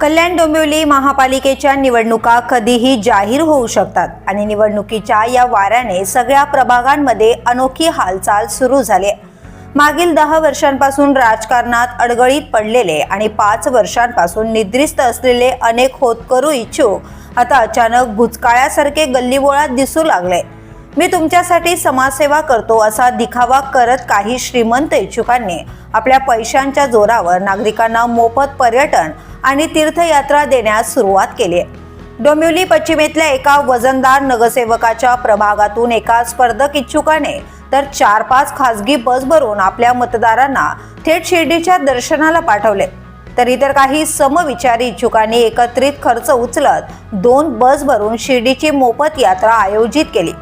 कल्याण डोंबिवली महापालिकेच्या निवडणुका कधीही जाहीर होऊ शकतात आणि निवडणुकीच्या या वाऱ्याने सगळ्या प्रभागांमध्ये अनोखी हालचाल सुरू झाली. मागील दहा वर्षांपासून राजकारणात अडगळीत पडलेले आणि पाच वर्षांपासून निद्रिस्त असलेले अनेक होतकरू इच्छुक आता अचानक भुचकाळ्यासारखे गल्लीबोळात दिसू लागले. मी तुमच्यासाठी समाजसेवा करतो असा दिखावा करत काही श्रीमंत इच्छुकांनी आपल्या पैशांच्या जोरावर नागरिकांना मोफत पर्यटन आणि तीर्थयात्रा देण्यास सुरुवात केली आहे. डोंबिवली पश्चिमेतल्या एका वजनदार नगरसेवकाच्या प्रभागातून एका स्पर्धक इच्छुकाने तर चार पाच खासगी बस भरून आपल्या मतदारांना थेट शिर्डीच्या दर्शनाला पाठवले. तर इतर काही समविचारी इच्छुकांनी एकत्रित खर्च उचलत दोन बस भरून शिर्डीची मोफत यात्रा आयोजित केली.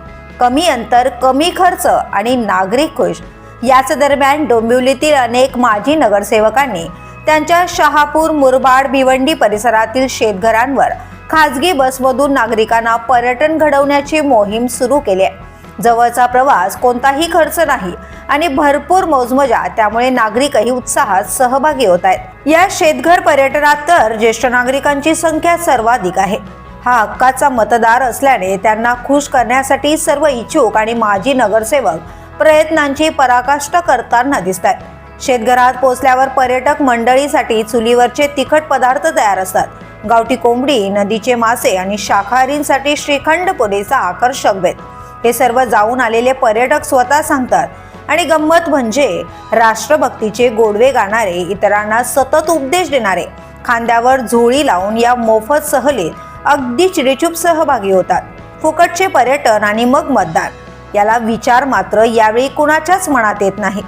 कमी अंतर कमी खर्च आणि नागरिक खुश. याच दरम्यान डोंबिवलीतील अनेक माजी नगरसेवकांनी त्यांच्या शहापूर मुरबाड भिवंडी परिसरातील शेतघरांवर खाजगी बसमधून नागरिकांना पर्यटन घडवण्याची मोहीम सुरू केली आहे. जवळचा प्रवास कोणताही खर्च नाही आणि भरपूर मोजमजा त्यामुळे नागरिकही उत्साहात सहभागी होत आहेत. या शेतघर पर्यटनात तर ज्येष्ठ नागरिकांची संख्या सर्वाधिक आहे. हा हक्काचा मतदार असल्याने त्यांना खुश करण्यासाठी सर्व इच्छुक आणि माजी नगरसेवक प्रयत्नांची पराकाष्ठा करताना दिसत आहेत शेतघरात पोचल्यावर पर्यटक मंडळीसाठी चुलीवरचे तिखट पदार्थ तयार असतात. गावठी कोंबडी नदीचे मासे आणि शाकाहारींसाठी श्रीखंड पुरेचा आकर्षक बेत हे सर्व जाऊन आलेले पर्यटक स्वतः सांगतात. आणि गंमत म्हणजे राष्ट्रभक्तीचे गोडवे गाणारे इतरांना सतत उपदेश देणारे खांद्यावर झोळी लावून या मोफत सहलीत अगदी चिडीचूप सहभागी होतात. फुकटचे पर्यटन आणि मग मतदान. याला विचार मात्र यावेळी कुणाच्याच मनात येत नाही.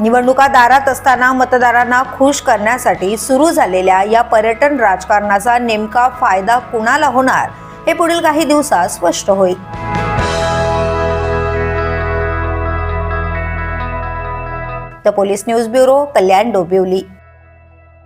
निवडणुका दारात असताना मतदारांना खुश करण्यासाठी सुरू झालेल्या या पर्यटन राजकारणाचा नेमका फायदा कुणाला होणार हे पुढील काही दिवसात स्पष्ट होईल. The police news bureau Kalyan Dombivli.